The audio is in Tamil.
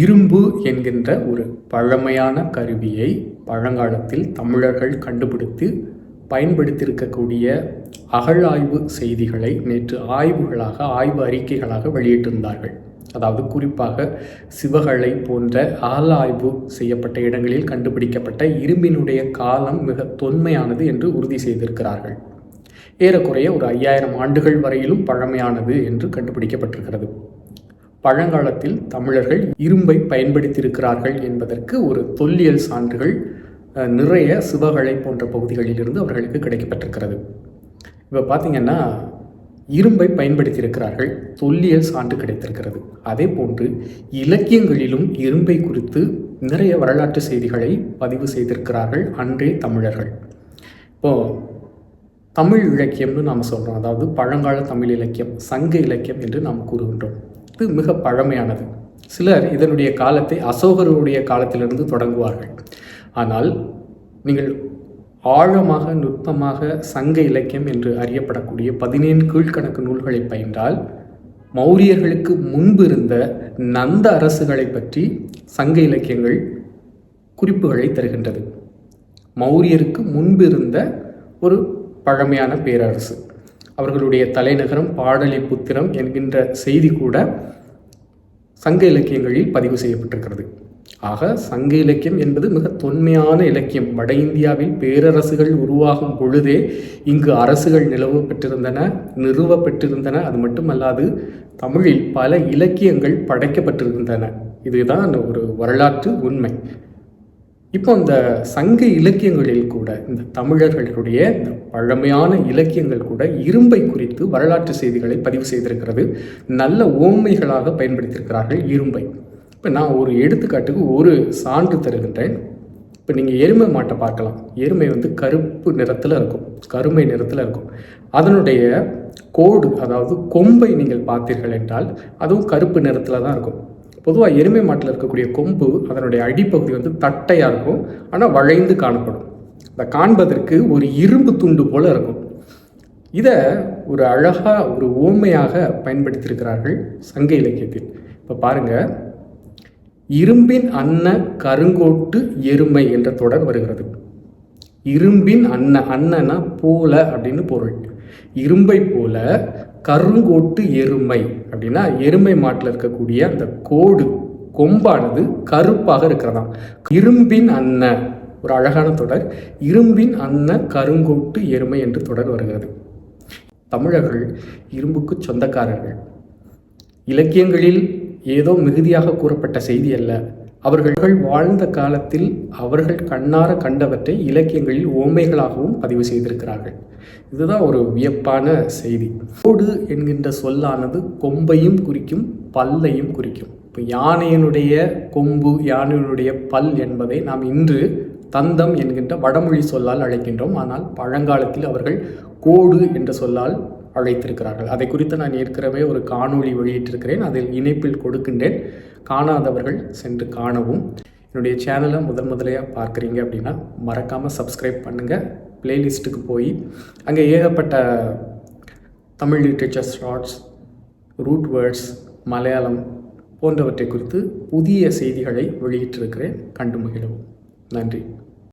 இரும்பு என்கின்ற ஒரு பழமையான கருவியை பழங்காலத்தில் தமிழர்கள் கண்டுபிடித்து பயன்படுத்தியிருக்கக்கூடிய அகழாய்வு செய்திகளை நேற்று ஆய்வுகளாக ஆய்வு அறிக்கைகளாக வெளியிட்டிருந்தார்கள். அதாவது குறிப்பாக சிவகளை போன்ற அகழாய்வு செய்யப்பட்ட இடங்களில் கண்டுபிடிக்கப்பட்ட இரும்பினுடைய காலம் மிக தொன்மையானது என்று உறுதி செய்திருக்கிறார்கள். ஏறக்குறைய ஒரு ஐயாயிரம் ஆண்டுகள் வரையிலும் பழமையானது என்று கண்டுபிடிக்கப்பட்டிருக்கிறது. பழங்காலத்தில் தமிழர்கள் இரும்பை பயன்படுத்தியிருக்கிறார்கள் என்பதற்கு ஒரு தொல்லியல் சான்றுகள் நிறைய சிவகலை போன்ற பகுதிகளிலிருந்து அவர்களுக்கு கிடைக்கப்பட்டிருக்கிறது. இப்போ பார்த்தீங்கன்னா இரும்பை பயன்படுத்தியிருக்கிறார்கள் தொல்லியல் சான்று கிடைத்திருக்கிறது. அதே போன்று இலக்கியங்களிலும் இரும்பை குறித்து நிறைய வரலாற்று செய்திகளை பதிவு செய்திருக்கிறார்கள் அன்றே தமிழர்கள். இப்போ தமிழ் இலக்கியம்னு நாம் சொல்கிறோம் அதாவது பழங்கால தமிழ் இலக்கியம் சங்க இலக்கியம் என்று நாம் கூறுகின்றோம். இது மிக பழமையானது. சிலர் இதனுடைய காலத்தை அசோகருடைய காலத்திலிருந்து தொடங்குவார்கள். ஆனால் நீங்கள் ஆழமாக நுட்பமாக சங்க இலக்கியம் என்று அறியப்படக்கூடிய பதினேழு கீழ்கணக்கு நூல்களை பயின்றால் மௌரியர்களுக்கு முன்பு இருந்த நந்த அரசுகளை பற்றி சங்க இலக்கியங்கள் குறிப்புகளை தருகின்றது. மௌரியருக்கு முன்பு இருந்த ஒரு பழமையான பேரரசு. அவர்களுடைய தலைநகரம் பாடலிபுத்திரம் என்கின்ற செய்தி கூட சங்க இலக்கியங்களில் பதிவு செய்யப்பட்டிருக்கிறது. ஆக சங்க இலக்கியம் என்பது மிக தொன்மையான இலக்கியம். வட இந்தியாவில் பேரரசுகள் உருவாகும் பொழுதே இங்கு அரசுகள் நிலவு பெற்றிருந்தன நிறுவ பெற்றிருந்தன. அது மட்டுமல்லாது தமிழில் பல இலக்கியங்கள் படைக்கப்பட்டிருந்தன இதுதான் ஒரு வரலாற்று உண்மை. இப்போ இந்த சங்க இலக்கியங்களில் கூட இந்த தமிழர்களுடைய இந்த பழமையான இலக்கியங்கள் கூட இரும்பை குறித்து வரலாற்று செய்திகளை பதிவு செய்திருக்கிறது. நல்ல ஓமைகளாக பயன்படுத்தியிருக்கிறார்கள் இரும்பை. இப்போ நான் ஒரு எடுத்துக்காட்டுக்கு ஒரு சான்று தருகின்றேன். இப்போ நீங்கள் எருமை மாட்டை பார்க்கலாம். எருமை வந்து கருப்பு நிறத்தில் இருக்கும். கருமை நிறத்தில் இருக்கும். அதனுடைய கோடு அதாவது கொம்பை நீங்கள் பார்த்தீர்கள் என்றால் அதுவும் கருப்பு நிறத்தில் தான் இருக்கும். பொதுவாக எருமை மாட்டில் இருக்கக்கூடிய கொம்பு அதனுடைய அடிப்பகுதி வந்து தட்டையாக இருக்கும். ஆனால் வளைந்து காணப்படும். அதை காண்பதற்கு ஒரு இரும்பு துண்டு போல இருக்கும். இதை ஒரு அழகாக ஒரு ஓமையாக பயன்படுத்தியிருக்கிறார்கள் சங்க இலக்கியத்தில். இப்போ பாருங்கள் இரும்பின் அன்ன கருங்கோட்டு எருமை என்ற தொடர் வருகிறது. இரும்பின் அன்ன அன்னனா போல அப்படின்னு பொருள். இரும்பை போல கருங்கோட்டு எருமை அப்படின்னா எருமை மாட்டில் இருக்கக்கூடிய அந்த கோடு கொம்பானது கருப்பாக இருக்கிறதாம். இரும்பின் அன்ன ஒரு அழகான தொடர். இரும்பின் அன்ன கருங்கோட்டு எருமை என்று தொடர் வருகிறது. தமிழர்கள் இரும்புக்கு சொந்தக்காரர்கள். இலக்கியங்களில் ஏதோ மிகுதியாக கூறப்பட்ட செய்தி அல்ல. அவர்கள் வாழ்ந்த காலத்தில் அவர்கள் கண்ணார கண்டவற்றை இலக்கியங்களில் ஓமைகளாகவும் பதிவு செய்திருக்கிறார்கள். இதுதான் ஒரு வியப்பான செய்தி. கோடு என்கின்ற சொல்லானது கொம்பையும் குறிக்கும் பல்லையும் குறிக்கும். இப்போ யானையினுடைய கொம்பு யானையினுடைய பல் என்பதை நாம் இன்று தந்தம் என்கின்ற வடமொழி சொல்லால் அழைக்கின்றோம். ஆனால் பழங்காலத்தில் அவர்கள் கோடு என்ற சொல்லால் அழைத்திருக்கிறார்கள். அதை குறித்து நான் ஏற்கனவே ஒரு காணொளி வெளியிட்டிருக்கிறேன். அதில் இணைப்பில் கொடுக்கின்றேன். காணாதவர்கள் சென்று காணவும். என்னுடைய சேனலை முதன் முதலையாக பார்க்குறீங்க அப்படின்னா மறக்காமல் சப்ஸ்கிரைப் பண்ணுங்கள் பிளேலிஸ்ட்டுக்கு போய் அங்கே ஏகப்பட்ட Tamil literature shorts root words Malayalam போன்றவற்றை குறித்து புதிய செய்திகளை வெளியிட்டிருக்கிறேன். கண்டு மகிழவும். நன்றி.